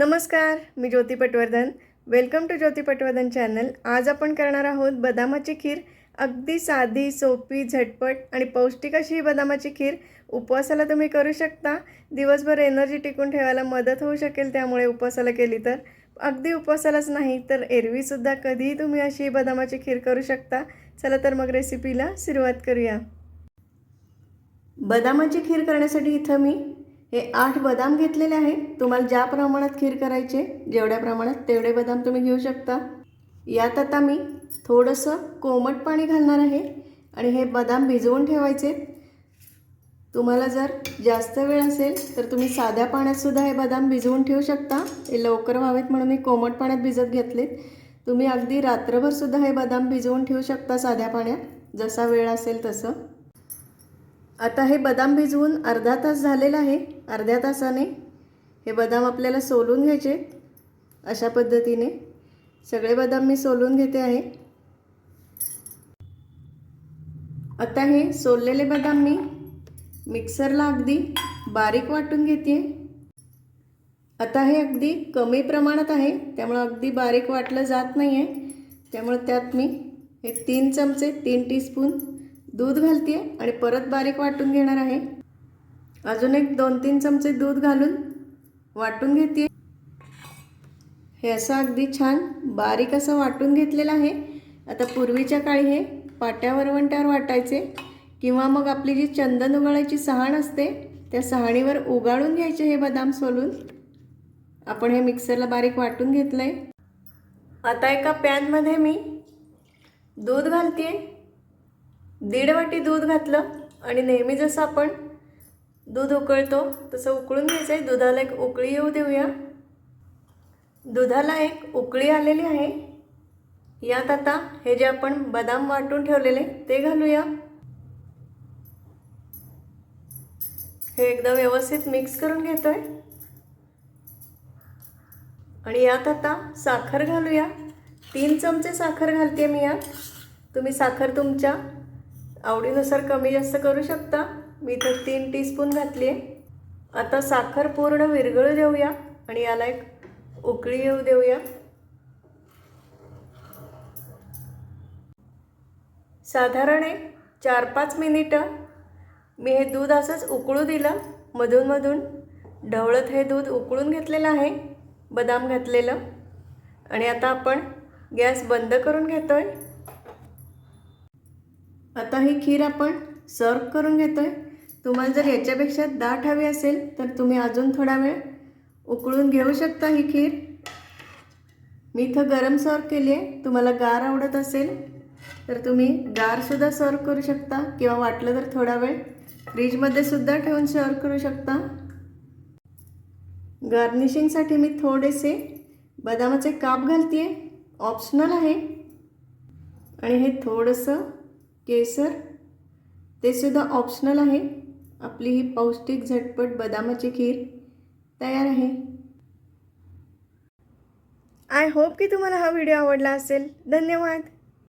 नमस्कार मी Jyoti Patwardhan. Welcome to Jyoti Patwardhan channel आज आपण करणार आहोत बदामाची खीर. अगदी साधी सोपी झटपट आणि पौष्टिक अशी ही बदामाची खीर. उपवासाला तुम्ही करू शकता. दिवसभर एनर्जी टिकून ठेवायला मदत होऊ शकेल त्यामुळे उपवासाला केली तर. अगदी उपवासालाच नाही तर एरवीसुद्धा कधीही तुम्ही अशी ही बदामाची खीर करू शकता. चला तर मग रेसिपीला सुरुवात करूया. बदामाची खीर करण्यासाठी इथं मी हे आठ बदाम घेतलेले आहे. तुम्हाला ज्या प्रमाणात खीर करायचे जेवढ्या प्रमाणात तेवढे बदाम तुम्ही घेऊ शकता. यात आता मी थोडंसं कोमट पाणी घालणार आहे आणि हे बदाम भिजवून ठेवायचे. तुम्हाला जर जास्त वेळ असेल तर तुम्ही साध्या पाण्यातसुद्धा हे बदाम भिजवून ठेवू शकता. हे लवकर व्हावेत म्हणून मी कोमट पाण्यात भिजत घेतलेत. तुम्ही अगदी रात्रभरसुद्धा हे बदाम भिजवून ठेवू शकता साध्या पाण्यात. जसा वेळ असेल तसं. आता हे बदाम भिजवून अर्धा तास झालेला आहे अर्ध्या तासाने. हे बदाम आपल्याला सोलून घ्यायचे अशा पद्धतीने सगळे बदाम मी सोलून घेते आहे. आता हे सोललेले बदाम मी मिक्सरला अगदी बारीक वाटून घेते. आता हे अगदी कमी प्रमाणात आहे त्यामुळं अगदी बारीक वाटलं जात नाही आहे त्यामुळं त्यात मी हे तीन चमचे तीन टीस्पून दूध घालते आणि परत बारीक वाटून घेणार आहे. अजून एक दोन तीन चमचे दूध घालून वाटून घेते हे असं अगदी छान बारीक असं वाटून घेतलेलं आहे. आता पूर्वीच्या काळी हे पाट्या वरवंट्यावर वाटायचे. किंवा मग आपली जी चंदन उगाळायची सहाण असते त्या सहाणीवर उगाळून घ्यायचे हे बदाम सोलून. आपण हे मिक्सरला बारीक वाटून घेतलं आहे आता एका पॅनमध्ये मी दूध घालते दीड वाटी दूध घातलं आणि नेहमी जसं आपण दूध उकळतो तसं उकळून घ्यायचं आहे दुधाला एक उकळी येऊ देऊया. दुधाला एक उकळी आलेली आहे. यात आता हे जे आपण बदाम वाटून ठेवलेले ते घालूया. हे एकदम व्यवस्थित मिक्स करून घेतोय. आणि यात आता साखर घालूया. तीन चमचे साखर घालते मी यात. तुम्ही साखर तुमच्या आवडीनुसार कमी जास्त करू शकता. मी तर तीन टीस्पून घातली आहे. आता साखर पूर्ण विरघळू देऊया आणि याला एक उकळी येऊ देऊया. साधारण एक चार पाच मिनिटं मी हे दूध असंच उकळू दिलं. मधूनमधून ढवळत हे दूध उकळून घेतलेलं आहे. बदाम घातलेलं. आणि आता आपण गॅस बंद करून घेतो आहे आता ही खीर आपण सर्व करून घेतो आहे तुम्हाला जर याच्यापेक्षा दाट हवी असेल तर तुम्ही अजून थोडा वेळ उकळून घेऊ शकता ही खीर. मी इथं गरम सर्व केली आहे तुम्हाला गार आवडत असेल तर तुम्ही गारसुद्धा सर्व करू शकता किंवा वाटलं तर थोडा वेळ फ्रीजमध्ये सुद्धा ठेवून सर्व करू शकता. गार्निशिंगसाठी मी थोडेसे बदामाचे काप घालते आहे ऑप्शनल आहे. आणि हे थोडंसं केसर. ते सुद्धा ऑप्शनल आहे. आपली ही पौष्टिक झटपट बदामाची खीर तयार आहे. आय होप की तुम्हाला हा व्हिडिओ आवडला असेल. धन्यवाद.